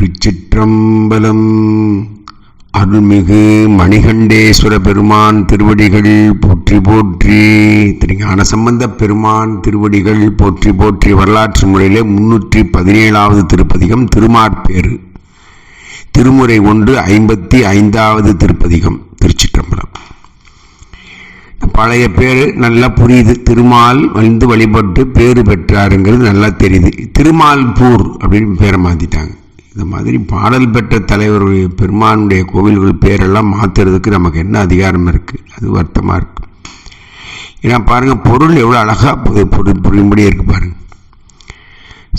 திருச்சிற்றம்பலம். அருள்மிகு மணிகண்டேஸ்வர பெருமான் திருவடிகள் போற்றி போற்றி திருஞான சம்பந்த பெருமான் திருவடிகள் போற்றி போற்றி வரலாற்று முறையிலே முன்னூற்றி பதினேழாவது திருப்பதிகம் திருமாற்பேறு. திருமுறை ஒன்று ஐம்பத்தி ஐந்தாவது திருப்பதிகம் திருச்சிற்றம்பலம். பழைய பேர் நல்லா புரியுது. திருமால் வந்து வழிபட்டு பேர் பெற்றாருங்கிறது நல்லா தெரியுது. திருமால்பூர் அப்படின்னு பேரை மாற்றிட்டாங்க இந்த மாதிரி பாடல் பெற்ற தலைவருடைய பெருமானுடைய கோவில்கள் பேரெல்லாம் மாற்றுறதுக்கு நமக்கு என்ன அதிகாரம் இருக்குது அது வருத்தமாக இருக்கு. ஏன்னா பாருங்கள் பொருள் எவ்வளோ அழகாக பொருள் புரியும்படி இருக்குது பாருங்கள்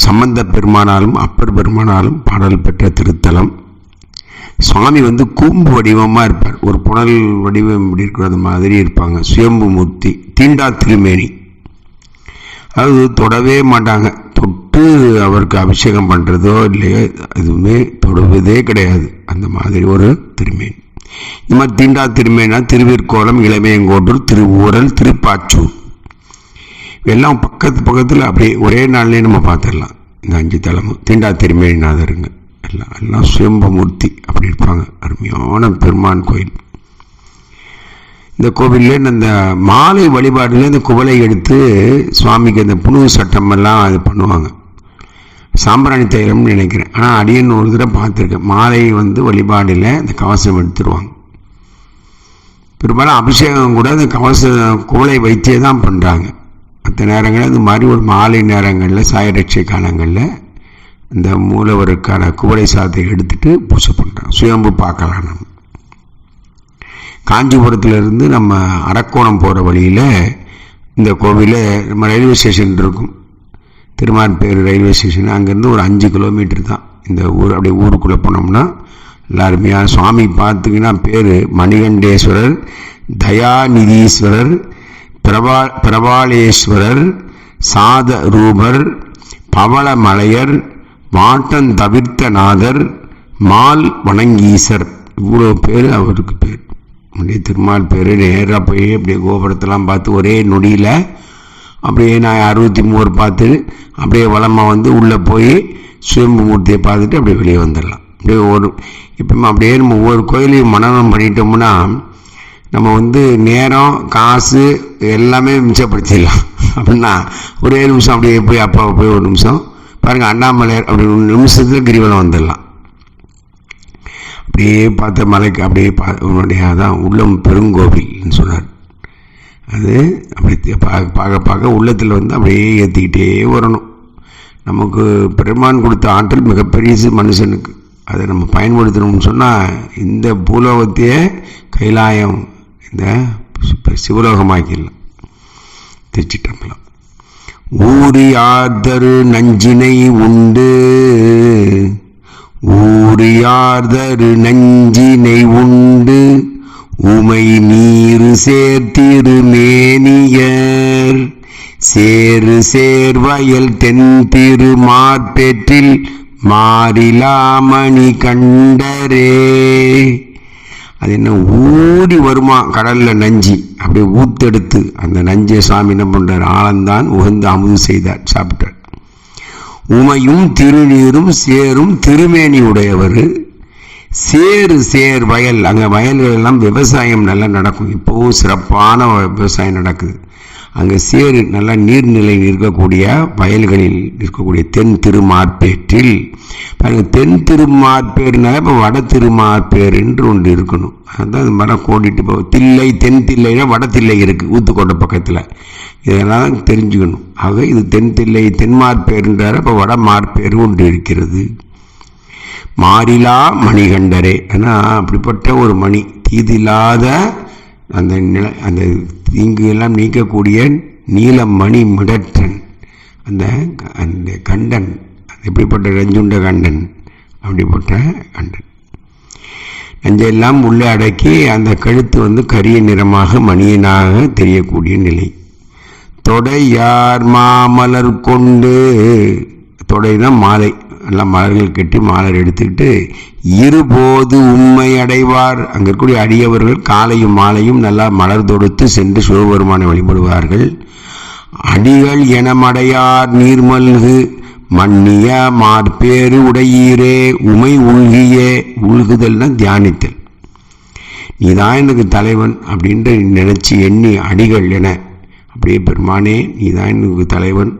சம்பந்த பெருமானாலும் அப்பர் பெருமானாலும் பாடல் பெற்ற திருத்தலம். சுவாமி வந்து கூம்பு வடிவமாக இருப்பார். ஒரு புனல் வடிவம் இப்படி இருக்கிறது மாதிரி இருப்பாங்க. சுயம்பு மூர்த்தி தீண்டா திருமேனி. அது தொடவே மாட்டாங்க. தொட்டு அவருக்கு அபிஷேகம் பண்ணுறதோ இல்லையோ எதுவுமே தொடுவதே கிடையாது. அந்த மாதிரி ஒரு திருமேன். இந்த மாதிரி தீண்டா திருமேனா திருவிற்கோலம் இளமையங்கோட்டூர் திருவூரல் திருப்பாச்சூர். எல்லாம் பக்கத்து பக்கத்தில் அப்படியே ஒரே நாள்லேயே நம்ம பார்த்துடலாம். இந்த அஞ்சு தலைமும் தீண்டா திருமேனிநாதருங்க. எல்லாம் எல்லாம் சுயம்பமூர்த்தி அப்படி இருப்பாங்க. அருமையான பெருமான் கோயில். இந்த கோவிலில் அந்த மாலை வழிபாடில் இந்த குவலை எடுத்து சுவாமிக்கு அந்த புனு சட்டமெல்லாம் அது பண்ணுவாங்க. சாம்பிராணி தைலம்னு நினைக்கிறேன். ஆனால் அடியன் ஒரு தடவை பார்த்துருக்கேன். மாலை வந்து வழிபாடில் அந்த கவசம் எடுத்துருவாங்க. பெரும்பாலும் அபிஷேகம் கூட அந்த கவச கோலை வைத்தே தான் பண்ணுறாங்க மற்ற நேரங்களில் இந்த மாதிரி ஒரு மாலை நேரங்களில் சாயரட்சை காலங்களில் இந்த மூலவருக்கான குவளை சாதத்தை எடுத்துட்டு பூஜை பண்ணுறாங்க சுயம்பு பார்க்கலாம் நம்ம. காஞ்சிபுரத்துலேருந்து நம்ம அரக்கோணம் போகிற வழியில் இந்த கோவிலில் நம்ம ரயில்வே ஸ்டேஷன் இருக்கும். Thirumanper railway station. அங்கேருந்து ஒரு அஞ்சு கிலோமீட்டர் தான். இந்த ஊர் அப்படியே ஊருக்குள்ளே போனோம்னா எல்லாருமே சுவாமி பார்த்துக்கின்னா பேர் மணிகண்டேஸ்வரர் தயாநிதீஸ்வரர் பிரபா பிரபாலேஸ்வரர் சாத ரூபர் பவளமலையர் வாட்டன் தவிர்த்த நாதர் மால் வணங்கீசர். இவ்வளோ பேர் அவருக்கு பேர். அப்படியே திருமால் பேர் நேராக போய் அப்படியே கோபுரத்தெல்லாம் பார்த்து ஒரே நொடியில் அப்படியே நான் அறுபத்தி மூணு பார்த்து அப்படியே வளமாக வந்து உள்ளே போய் சுயம்பு மூர்த்தியை பார்த்துட்டு அப்படியே வெளியே வந்துடலாம். அப்படியே ஒரு இப்போ அப்படியே நம்ம ஒவ்வொரு கோயிலையும் மனநம் பண்ணிட்டோம்னா நம்ம வந்து நேரம் காசு எல்லாமே மிச்சப்படுத்திடலாம். அப்படின்னா ஒரே நிமிஷம் அப்படியே போய் அப்பாவை போய் ஒரு நிமிஷம் பாருங்கள் அண்ணாமலையார் அப்படி ஒரு நிமிஷத்தில் கிரிவலம் வந்துடலாம். அப்படியே பார்த்த மலைக்கு அப்படியே பா உன்னுடைய அதான் உள்ளம் பெருங்கோவில்னு சொன்னார். அது அப்படி பார்க்க பார்க்க பார்க்க உள்ளத்தில் வந்து அப்படியே ஏற்றிக்கிட்டே வரணும். நமக்கு பெருமான் கொடுத்த ஆற்றல் மிகப்பெரிய மனுஷனுக்கு. அதை நம்ம பயன்படுத்தணும்னு சொன்னால் இந்த பூலோகத்தையே கைலாயம் இந்த சிவலோகமாக்கிடலாம். திருச்சிட்டம்பலம் ஊரியார்தரு நஞ்சினை உண்டு. ஊரியார்தரு நஞ்சினை உண்டு. உமை நீரு சேர்த்திருமேனியர் சேரு சேர்வயல் தென் திருமார்பெற்றில் மாறிலாமணி கண்டரே. அது என்ன ஊடி வருமா கடல்ல நஞ்சி. அப்படியே ஊத்தெடுத்து அந்த நஞ்சை சாமி என்ன பண்றார்? ஆனந்தான் உகந்து அமுது செய்தார் சாப்பிட்டார். உமையும் திருநீரும் சேரும் திருமேனி உடையவர். சேரு சேர் வயல். அங்கே வயல்கள் எல்லாம் விவசாயம் நல்லா நடக்கும். இப்போவும் சிறப்பான விவசாயம் நடக்குது. அங்கே சேரு நல்லா நீர்நிலை இருக்கக்கூடிய வயல்களில் இருக்கக்கூடிய தென் திருமார்பேற்றில் பாருங்கள் தென் திருமார்பேருனால இப்போ வட திருமார்பேர் என்று ஒன்று இருக்கணும். அதுதான் அது மரம் கோடிட்டு போ தில்லை தென் தில்லைனா வட தில்லை இருக்குது ஊத்துக்கோட்டை பக்கத்தில். இதெல்லாம் தெரிஞ்சுக்கணும். ஆக இது தென் தில்லை தென்மார்பேருன்றார் இப்போ வட மார்பேர் ஒன்று இருக்கிறது. மாறிலா மணிகண்டரே. ஆனால் அப்படிப்பட்ட ஒரு மணி தீதில்லாத அந்த நில அந்த தீங்கு எல்லாம் நீக்கக்கூடிய நீலமணி மிடற்றன் அந்த அந்த கண்டன் எப்படிப்பட்ட ரஞ்சுண்ட கண்டன்? அப்படிப்பட்ட கண்டன். நஞ்சையெல்லாம் உள்ளே அடக்கி அந்த கழுத்து வந்து கரிய நிறமாக மணியனாக தெரியக்கூடிய நிலை. தொடை யார் மாமலர் கொண்டு தொடைனா மாலை. எல்லாம் மலர்கள் கட்டி மாலர் எடுத்துக்கிட்டு இருபோது உண்மை அடைவார். அங்கே இருக்கக்கூடிய அடியவர்கள் காலையும் மாலையும் நல்லா மலர் தொடுத்து சென்று சிவபெருமானை வழிபடுவார்கள். அடிகள் எனமடையார் நீர்மல்கு மன்னிய மார்பேறு உடையீரே உமை உள்கிய உள்குதல்னா தியானித்தல். நீதான் எனக்கு தலைவன் அப்படின்ட்டு நினைச்சு எண்ணி அடிகள் என. அப்படியே பெருமானே நீதான் எனக்கு தலைவன்.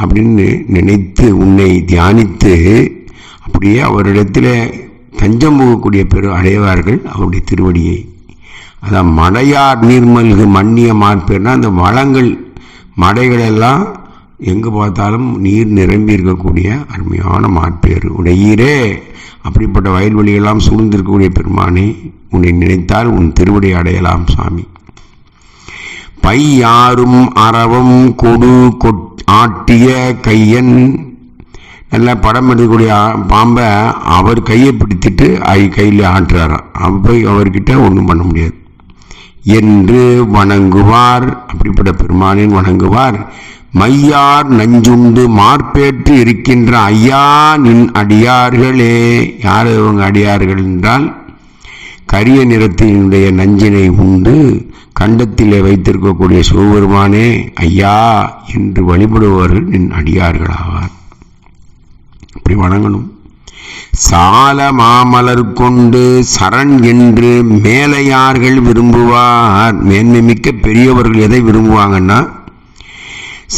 அப்படின்னு நினைத்து உன்னை தியானித்து அப்படியே அவரிடத்தில் தஞ்சம் போகக்கூடிய பெரு அடைவார்கள் அவருடைய திருவடியை. அதான் மடையார் நீர்மல்கு மண்ணிய மாற்பேர்னா அந்த வளங்கள் மடைகளெல்லாம் எங்கே பார்த்தாலும் நீர் நிரம்பி இருக்கக்கூடிய அருமையான மாற்பேர் உடையீரே அப்படிப்பட்ட வயல்வெளியெல்லாம் சூழ்ந்திருக்கக்கூடிய பெருமானே உன்னை நினைத்தால் உன் திருவடி அடையலாம் சாமி. பை யாரும் அறவும் கொடு கொட் ஆட்டிய கையன். நல்லா படம் எடுக்கக்கூடிய பாம்பை அவர் கையை பிடித்திட்டு ஐ கையில் ஆட்டுறாராம். அப்போ அவர்கிட்ட ஒன்றும் பண்ண முடியாது. என்று வணங்குவார் அப்படிப்பட்ட பெருமானின் வணங்குவார். மையார் நஞ்சுண்டு மார்பேற்று இருக்கின்ற ஐயா நின் அடியார்களே. யார் இவங்க அடியார்கள் என்றால் கரிய நிறத்தினுடைய நஞ்சினை உண்டு கண்டத்திலே வைத்திருக்கக்கூடிய சிவபெருமானே ஐயா என்று வழிபடுபவர்கள் நின் அடியார்களாவார். அப்படி வணங்கணும். சால மாமலர் கொண்டு சரண் என்று மேலையார்கள் விரும்புவார். மேன்மை மிக்க பெரியவர்கள் எதை விரும்புவாங்கன்னா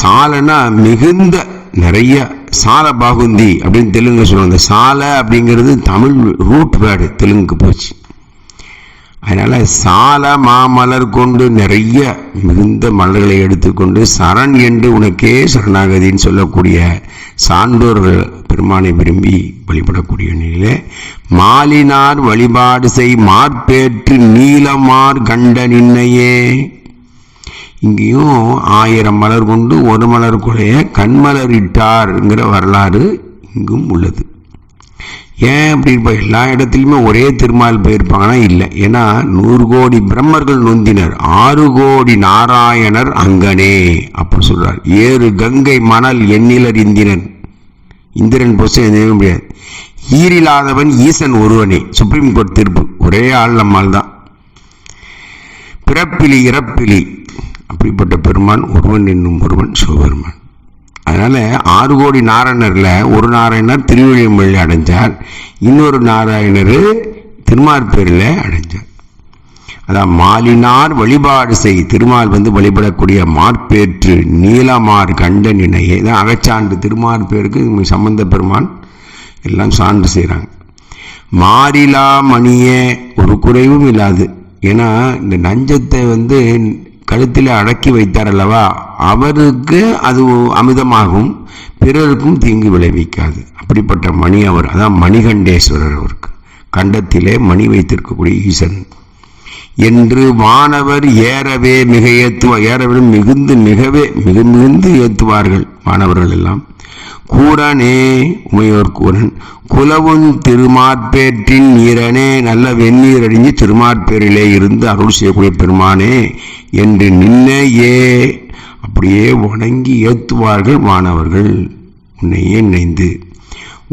சாலனா மிகுந்த நிறைய சால பாகுந்தி அப்படின்னு தெலுங்கு சொல்லுவாங்க. சால அப்படிங்கிறது தமிழ் ரூட் வேர்டு தெலுங்குக்கு போச்சு. அதனால சால மாமலர் கொண்டு நிறைய மிகுந்த மலர்களை எடுத்துக்கொண்டு சரண் என்று உனக்கே சரணாகதின்னு சொல்லக்கூடிய சான்றோர்கள் பெருமானை விரும்பி வழிபடக்கூடிய நிலையிலே மாலினார் வழிபாடு செய் மார்பேற்று நீலமார் கண்ட நின்னையே. இங்கேயும் ஆயிரம் மலர் கொண்டு ஒரு மலர் குறைய கண்மலர் இட்டார்ங்கிற வரலாறு இங்கும் உள்ளது. ஏன் அப்படி இப்போ எல்லா இடத்துலையுமே ஒரே திருமால் போயிருப்பாங்கன்னா இல்லை. ஏன்னா நூறு கோடி பிரம்மர்கள் நொந்தினர். ஆறு கோடி நாராயணர் அங்கனே அப்போ சொல்கிறார் ஏறு கங்கை மணல் எண்ணிலர் இந்திரன். இந்திரன் பொசை எதுவே முடியாது. ஈரில்லாதவன் ஈசன் ஒருவனே. சுப்ரீம் கோர்ட் தீர்ப்பு. ஒரே ஆள் நம்மால் தான். பிறப்பிலி இறப்பிலி. அப்படிப்பட்ட பெருமான் ஒருவன் என்னும் ஒருவன் சிவபெருமான். அதனால ஆறு கோடி நாராயணரில் ஒரு நாராயணர் திருவழிமொழி அடைஞ்சார். இன்னொரு நாராயணர் திருமார்பேரில் அடைஞ்சார். அதான் மாலினார் வழிபாடு செய் திருமால் வந்து வழிபடக்கூடிய மார்பேற்று நீலமார் கண்ட நினையே தான் அகச்சான்று திருமார்பேருக்கு சம்பந்த பெருமான் எல்லாம் சான்று செய்கிறாங்க மாறிலா மணியே ஒரு குறைவும் இல்லாது. ஏன்னா இந்த நஞ்சத்தை வந்து கழுத்தில் அடக்கி வைத்தார் அல்லவா அவருக்கு அது அமிதமாகும் பிறருக்கும் தீங்கு விளைவிக்காது. அப்படிப்பட்ட மணி அவர் அதான் மணிகண்டேஸ்வரர் அவருக்கு. கண்டத்திலே மணி வைத்திருக்கக்கூடிய ஈசன். என்று வானவர் ஏறவே மிக ஏத்துவ ஏறவே மிகுந்து மிகவே மிக மிகுந்து ஏத்துவார்கள் மாணவர்கள் எல்லாம். கூரனே உமையோர் கூரன் குலவும் திருமார்பேற்றின் நீரனே நல்ல வெந்நீர் அடிஞ்சு திருமார்பேரிலே இருந்து அருள் செய்யக்கூடிய பெருமானே என்று நின்னையே. அப்படியே வணங்கி ஏத்துவார்கள் மாணவர்கள் உன்னையே நினைந்து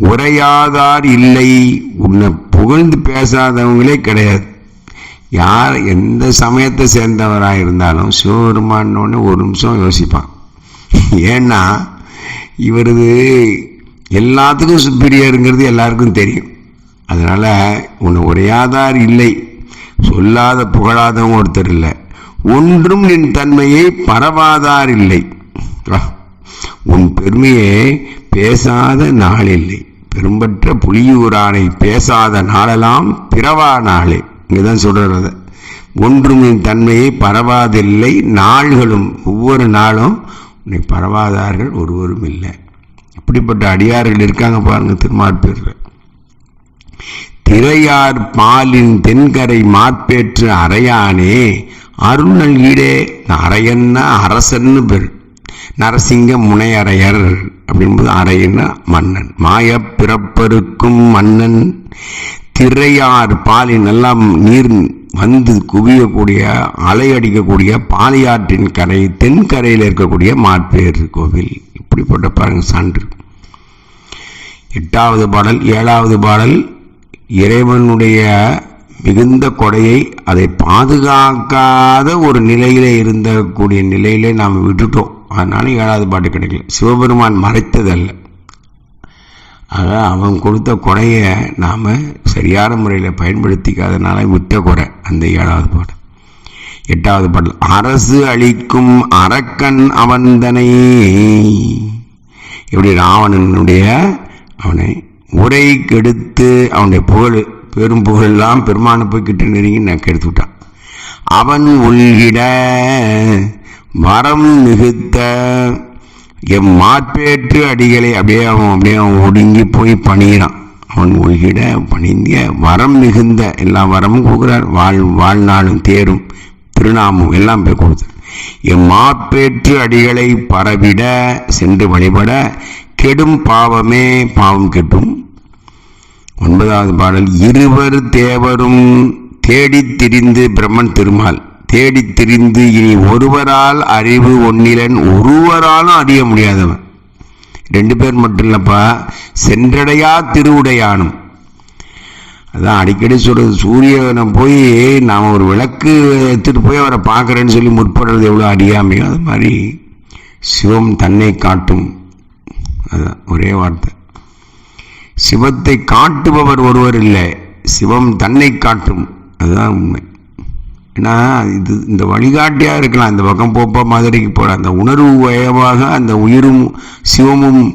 உரையாதார் இல்லை. உன்னை புகழ்ந்து பேசாதவங்களே கிடையாது. யார் எந்த சமயத்தை சேர்ந்தவராக இருந்தாலும் சிவபெருமானோடனே ஒரு நிமிஷம் யோசிப்பான். ஏன்னா இவரது எல்லாத்துக்கும் சுப்பீரியருங்கிறது எல்லாருக்கும் தெரியும். அதனால் உன்னை உரையாதார் இல்லை. சொல்லாத புகழாதவங்க ஒருத்தர் இல்லை. ஒன்றும் நின் தன்மையை பரவாதார் இல்லை உன் பெருமையை பேசாத நாள் இல்லை பெரும்பற்ற புலியூரானை பேசாத நாளெல்லாம் பிறவா நாளே. இங்கதான் சொல்றது ஒன்றும் என் தன்மையை பரவாதில்லை. நாள்களும் ஒவ்வொரு நாளும் உன்னை பரவாதார்கள் ஒருவரும் இல்லை. இப்படிப்பட்ட அடியார்கள் இருக்காங்க பாருங்க திருமார்பேரில் திரையார் பாலின் தென்கரை மாற்பேற்று அறையானே அருணல் ஈடே அரையன்னா அரசன்னு பேர். நரசிங்க முனையரையர் அப்படின்பது அரையன்னா மன்னன். மாய பிறப்பருக்கும் மன்னன். திரையார் பாலின் எல்லாம் நீர் வந்து குவியக்கூடிய அலையடிக்கக்கூடிய பாலியாற்றின் கரை தென்கரையில் இருக்கக்கூடிய மாற்பேர் கோவில். இப்படிப்பட்ட பாருங்க சான்று. எட்டாவது பாடல் ஏழாவது பாடல் இறைவனுடைய மிகுந்த கொடையை அதை பாதுகாக்காத ஒரு நிலையிலே இருந்தக்கூடிய நிலையிலே நாம் விட்டுட்டோம். அதனால ஏழாவது பாட்டு கிடைக்கல. சிவபெருமான் மறைத்ததல்ல. ஆக அவன் கொடுத்த கொடையை நாம் சரியான முறையில் பயன்படுத்திக்காதனால விட்ட கொடை அந்த ஏழாவது பாடல் எட்டாவது பாடல் அரசு அளிக்கும் அரக்கன் அவந்தனை. எப்படி ராவணனுடைய அவனை உரை கெடுத்து அவனுடைய புகழ் பெரும் புகழெல்லாம் பெருமான போய் கிட்ட நெருங்கி நான் கெடுத்து விட்டான். அவன் உள்கிட வரம் மிகுத்த எம் மாற்பேற்று அடிகளை அப்படியே அவன் அப்படியே அவன் ஒடுங்கி போய் பணியிறான். அவன் உள்கிட பணிந்திய வரம் மிகுந்த எல்லா வரமும் கொடுக்குறார். வாழ் வாழ்நாளும் தேரும் திருநாமும் எல்லாம் போய் கொடுத்து. எம் மாப்பேற்று அடிகளை பரவிட சென்று வழிபட கெடும் பாவமே பாவம் கெட்டும். ஒன்பதாவது பாடல் இருவர் தேவரும் தேடித் திரிந்து பிரம்மன் திருமால். தேடித் திரிந்து இனி ஒருவரால் அறிவு ஒன்னிலன் ஒருவராலும் அறிய முடியாதவன். ரெண்டு பேர் மட்டும் இல்லப்பா சென்றடையா திருவுடையானும். அதான் அடிக்கடி சொல்றது சூரியனை போய் நாம் ஒரு விளக்கு எடுத்துட்டு போய் அவரை பார்க்குறேன்னு சொல்லி முற்படுறது எவ்வளோ அறியாமையோ அது மாதிரி சிவம் தன்னை காட்டும். அதுதான் ஒரே வார்த்தை. சிவத்தை காட்டுபவர் ஒருவர் இல்லை. சிவம் தன்னை காட்டும். அதுதான் உண்மை. ஏன்னா இது இந்த வழிகாட்டியாக இருக்கலாம். இந்த பக்கம் போப்பா மதுரைக்கு போகிற அந்த உணர்வு வயவாக அந்த உயிரும் சிவமும்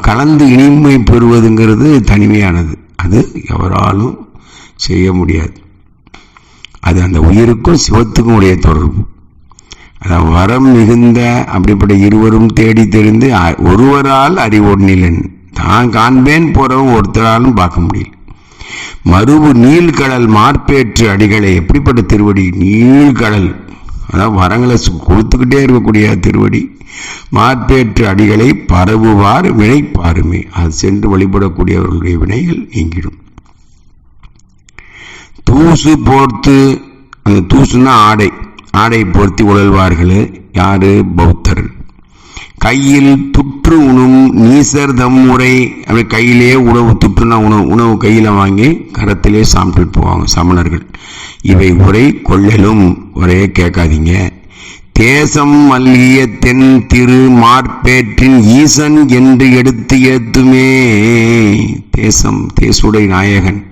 கலந்து இனிமை பெறுவதுங்கிறது தனிமையானது. அது எவராலும் செய்ய முடியாது. அது அந்த உயிருக்கும் சிவத்துக்கும் உடைய தொடர்பு. அதான் வரம் மிகுந்த அப்படிப்பட்ட இருவரும் தேடி தெரிந்து அ- ஒருவரால் அறிவொன்னிலன் தான் காண்பேன் போறவன் ஒருத்தராலும் பார்க்க முடியல. மறுபு நீள்கடல் மார்பேற்று அடிகளை எப்படிப்பட்ட திருவடி? நீள்கடல். அதான் வரங்களை கொடுத்துக்கிட்டே இருக்கக்கூடிய திருவடி. மார்பேற்று அடிகளை பரவுவார் வினை பாருமே அது சென்று வழிபடக்கூடியவர்களுடைய வினைகள் நீங்கிடும். தூசு போர்த்து அந்த தூசுன்னா ஆடை. ஆடை போர்த்தி உழல்வார்கள் யாரு? பௌத்தர் கையில் துற்று உணும் நீசர் தம் முறை. அப்படி கையிலே உணவு துற்றுனா உணவு உணவு கையில் வாங்கி கரத்திலே சாப்பிட்டு போவாங்க சமணர்கள். இவை உரை கொள்ளலும் உரையே கேட்காதீங்க. தேசம் மல்லிய தென் திரு மார்பேற்றின் ஈசன் என்று எடுத்து ஏத்துமே. தேசம் தேசுடை நாயகன்.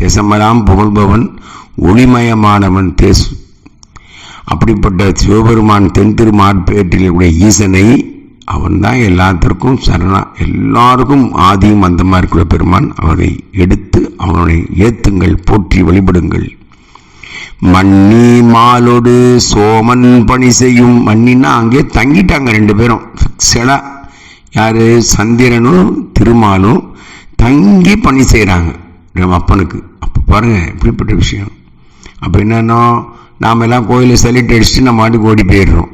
தேசமெல்லாம் புகழ்பவன் ஒளிமயமானவன் தேசு. அப்படிப்பட்ட சிவபெருமான் தென் திருமார்பேட்டில் உடைய ஈசனை அவன்தான் எல்லாத்திற்கும் சரணா. எல்லாருக்கும் ஆதியும் அந்தமா இருக்கிற பெருமான் அவரை எடுத்து அவனை ஏத்துங்கள் போற்றி வழிபடுங்கள். மண்ணி மாலோடு சோமன் பணி செய்யும். மண்ணின்னா அங்கே தங்கிட்டாங்க ரெண்டு பேரும். ஃபிக்ஸடா யாரு? சந்திரனும் திருமாலும் தங்கி பணி செய்கிறாங்க நம்ம அப்பனுக்கு. அப்போ பாருங்க இப்படிப்பட்ட விஷயம். அப்போ என்னன்னா நாம் எல்லாம் கோயிலை செலிட் அடிச்சுட்டு நம்ம மாட்டுக்கு ஓடி போயிடுறோம்.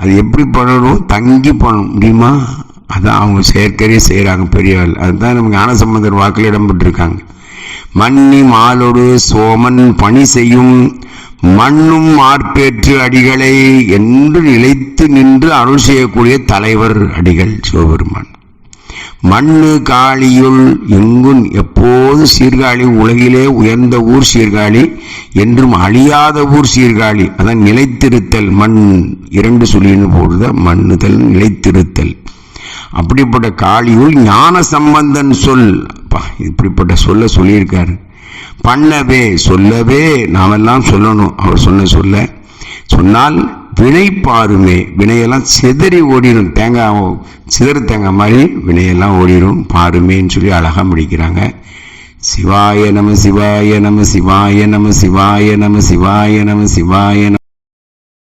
அது எப்படி பண்ணணும்? தங்கி பண்ண முடியுமா? அதான் அவங்க செயற்கையே செய்கிறாங்க பெரியவர்கள் அதுதான் நமக்கு ஞானசம்பந்தர் வாக்கில் இடம்பெற்றிருக்காங்க. மண்ணி மாலோடு சோமன் பணி செய்யும் மண்ணும் மார்பேற்று அடிகளை என்று நிலைத்து நின்று அருள் செய்யக்கூடிய தலைவர் அடிகள் சிவபெருமான். மண்ணு காளியுள் எங்கும் எப்போது சீர்காழி? உலகிலே உயர்ந்த ஊர் சீர்காழி என்றும் அழியாத ஊர் சீர்காழி. அதான் நிலைத்திருத்தல். மண் இரண்டு சொல்லின்னு போடுத மண்ணுதல் நிலைத்திருத்தல். அப்படிப்பட்ட காளியுள் ஞான சம்பந்தன் சொல். அப்பா, இப்படிப்பட்ட சொல்ல சொல்லியிருக்காரு. பண்ணவே சொல்லவே நாமெல்லாம் சொல்லணும். அவர் சொன்ன சொல்ல. சொன்னால் வினை பாருமே வினையெல்லாம் சிதறி ஓடிடும் தேங்காய் சிதறு தேங்காய் மாதிரி வினையெல்லாம் ஓடிடும் பாருமேன்னு சொல்லி அழகா முடிக்கிறாங்க. சிவாய நம சிவாய நம சிவாய நம சிவாய நம சிவாய நம சிவாய